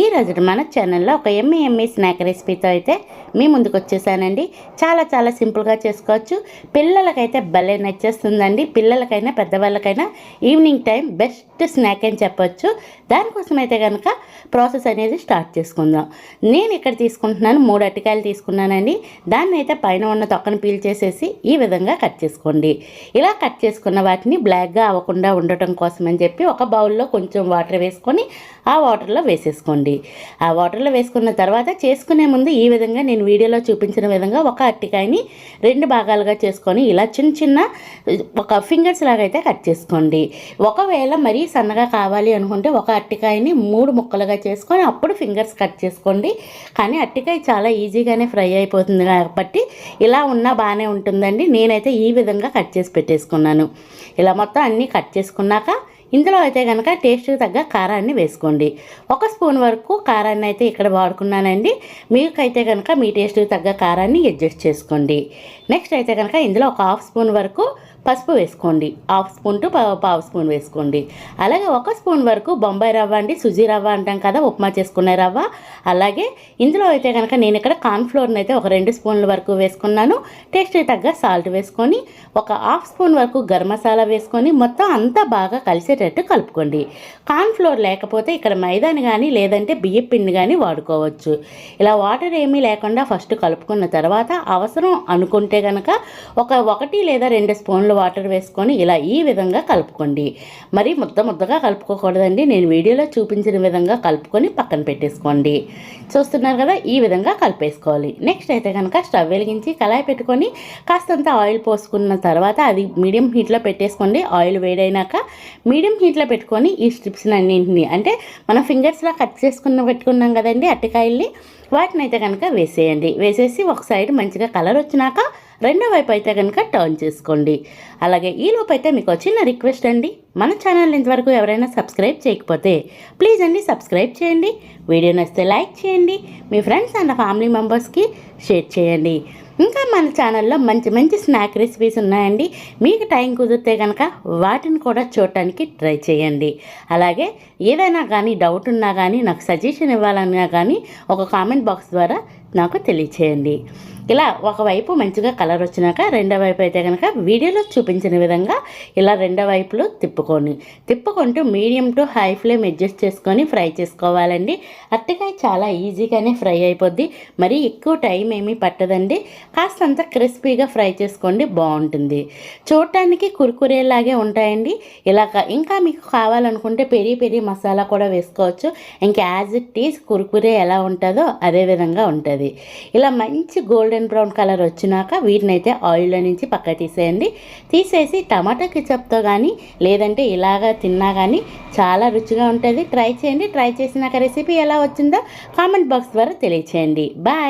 ఈ రోజు మన ఛానల్లో ఒక ఎమ్మి ఎమ్మి స్నాక్ రెసిపీతో అయితే మీ ముందుకు వచ్చేసానండి. చాలా చాలా సింపుల్గా చేసుకోవచ్చు. పిల్లలకైతే భలే నచ్చేస్తుందండి. పిల్లలకైనా పెద్దవాళ్ళకైనా ఈవినింగ్ టైం బెస్ట్ స్నాక్ అని చెప్పొచ్చు. దానికోసం అయితే కనుక ప్రాసెస్ అనేది స్టార్ట్ చేసుకుందాం. నేను ఇక్కడ తీసుకుంటున్నాను మూడు అటికాయలు తీసుకున్నానండి. దాన్ని అయితే పైన ఉన్న తొక్కను పీల్ చేసేసి ఈ విధంగా కట్ చేసుకోండి. ఇలా కట్ చేసుకున్న వాటిని బ్లాక్గా అవ్వకుండా ఉండటం కోసం అని చెప్పి ఒక బౌల్లో కొంచెం వాటర్ వేసుకొని ఆ వాటర్లో వేసేసుకోండి. ఆ వాటర్లో వేసుకున్న తర్వాత చేసుకునే ముందు ఈ విధంగా నేను వీడియోలో చూపించిన విధంగా ఒక అరటికాయని రెండు భాగాలుగా చేసుకొని ఇలా చిన్న చిన్న ఒక ఫింగర్స్ లాగా అయితే కట్ చేసుకోండి. ఒకవేళ మరీ సన్నగా కావాలి అనుకుంటే ఒక అరటికాయని మూడు ముక్కలుగా చేసుకొని అప్పుడు ఫింగర్స్ కట్ చేసుకోండి. కానీ అరటికాయ చాలా ఈజీగానే ఫ్రై అయిపోతుంది కాబట్టి ఇలా ఉన్నా బాగానే ఉంటుందండి. నేనైతే ఈ విధంగా కట్ చేసి పెట్టేసుకున్నాను. ఇలా మొత్తం అన్నీ కట్ చేసుకున్నాక ఇందులో అయితే కనుక టేస్ట్కి తగ్గ కారాన్ని వేసుకోండి. ఒక స్పూన్ వరకు కారాన్ని అయితే ఇక్కడ వాడుకున్నానండి. మీకైతే కనుక మీ టేస్ట్కి తగ్గ కారాన్ని అడ్జస్ట్ చేసుకోండి. నెక్స్ట్ అయితే కనుక ఇందులో ఒక హాఫ్ స్పూన్ వరకు పసుపు వేసుకోండి. హాఫ్ స్పూన్ టు పావు స్పూన్ వేసుకోండి. అలాగే ఒక స్పూన్ వరకు బొంబాయి రవ్వ అండి. సుజీ రవ్వ అంటాం కదా ఉప్మా చేసుకునే రవ్వ. అలాగే ఇందులో అయితే కనుక నేను ఇక్కడ కార్న్ఫ్లోర్ని అయితే ఒక రెండు స్పూన్ల వరకు వేసుకున్నాను. టేస్ట్కి తగ్గ సాల్ట్ వేసుకొని ఒక హాఫ్ స్పూన్ వరకు గరం మసాలా వేసుకొని మొత్తం అంతా బాగా కలిసేటట్టు కలుపుకోండి. కార్న్ఫ్లోర్ లేకపోతే ఇక్కడ మైదాని కానీ లేదంటే బియ్యం పిండి కానీ వాడుకోవచ్చు. ఇలా వాటర్ ఏమీ లేకుండా ఫస్ట్ కలుపుకున్న తర్వాత అవసరం అనుకుంటే కనుక ఒక ఒకటి లేదా రెండు స్పూన్లు వాటర్ వేసుకొని ఇలా ఈ విధంగా కలుపుకోండి. మరి ముద్ద ముద్దగా కలుపుకోకూడదండి. నేను వీడియోలో చూపించిన విధంగా కలుపుకొని పక్కన పెట్టేసుకోండి. చూస్తున్నారు కదా ఈ విధంగా కలిపేసుకోవాలి. నెక్స్ట్ అయితే కనుక స్టవ్ వెలిగించి కళాయి పెట్టుకొని కాస్తంత ఆయిల్ పోసుకున్న తర్వాత అది మీడియం హీట్లో పెట్టేసుకోండి. ఆయిల్ వేడైనాక మీడియం హీట్లో పెట్టుకొని ఈ స్ట్రిప్స్ అన్నింటినీ అంటే మనం ఫింగర్స్లో కట్ చేసుకున్న పెట్టుకున్నాం కదండి అట్టకాయల్ని వాటిని అయితే కనుక వేసేయండి. వేసేసి ఒక సైడ్ మంచిగా కలర్ వచ్చినాక రెండో వైపు అయితే కనుక టర్న్ చేసుకోండి. అలాగే ఈ అయితే మీకు చిన్న రిక్వెస్ట్ అండి. మన ఛానల్ ఇంతవరకు ఎవరైనా సబ్స్క్రైబ్ చేయకపోతే ప్లీజ్ అండి సబ్స్క్రైబ్ చేయండి. వీడియో నచ్చితే లైక్ చేయండి. మీ ఫ్రెండ్స్ అండ్ ఫ్యామిలీ మెంబర్స్కి షేర్ చేయండి. ఇంకా మన ఛానల్లో మంచి మంచి స్నాక్ రెసిపీస్ ఉన్నాయండి. మీకు టైం కుదిరితే కనుక వాటిని కూడా చూడటానికి ట్రై చేయండి. అలాగే ఏదైనా కానీ డౌట్ ఉన్నా కానీ నాకు సజెషన్ ఇవ్వాలన్నా కానీ ఒక కామెంట్ బాక్స్ ద్వారా నాకు తెలియచేయండి. ఇలా ఒకవైపు మంచిగా కలర్ వచ్చినాక రెండో వైపు అయితే కనుక వీడియోలో చూపించిన విధంగా ఇలా రెండో వైపులో తిప్పుకోండి తిప్పుకుంటూ medium to high flame adjust చేసుకొని ఫ్రై చేసుకోవాలండి. అట్టకాయ చాలా ఈజీగానే ఫ్రై అయిపోద్ది. మరి ఎక్కువ టైం ఏమీ పట్టదండి. కాస్తంత క్రిస్పీగా ఫ్రై చేసుకోండి బాగుంటుంది. చూడటానికి కురుకురేలాగే ఉంటాయండి. ఇలా ఇంకా మీకు కావాలనుకుంటే పెరి పెరి మసాలా కూడా వేసుకోవచ్చు. ఇంకా యాజ్ ఇట్ ఈజ్ కురుకురే ఎలా ఉంటుందో అదే విధంగా ఉంటుంది. ఇలా మంచి గోల్డ్ గోల్డెన్ బ్రౌన్ కలర్ వచ్చినాక వీటిని అయితే ఆయిల్లో నుంచి పక్క తీసేయండి. తీసేసి టమాటా కిచప్తో కానీ లేదంటే ఇలాగా తిన్నా కానీ చాలా రుచిగా ఉంటుంది. ట్రై చేయండి. ట్రై చేసినాక రెసిపీ ఎలా వచ్చిందో కామెంట్ బాక్స్ ద్వారా తెలియచేయండి. బాయ్!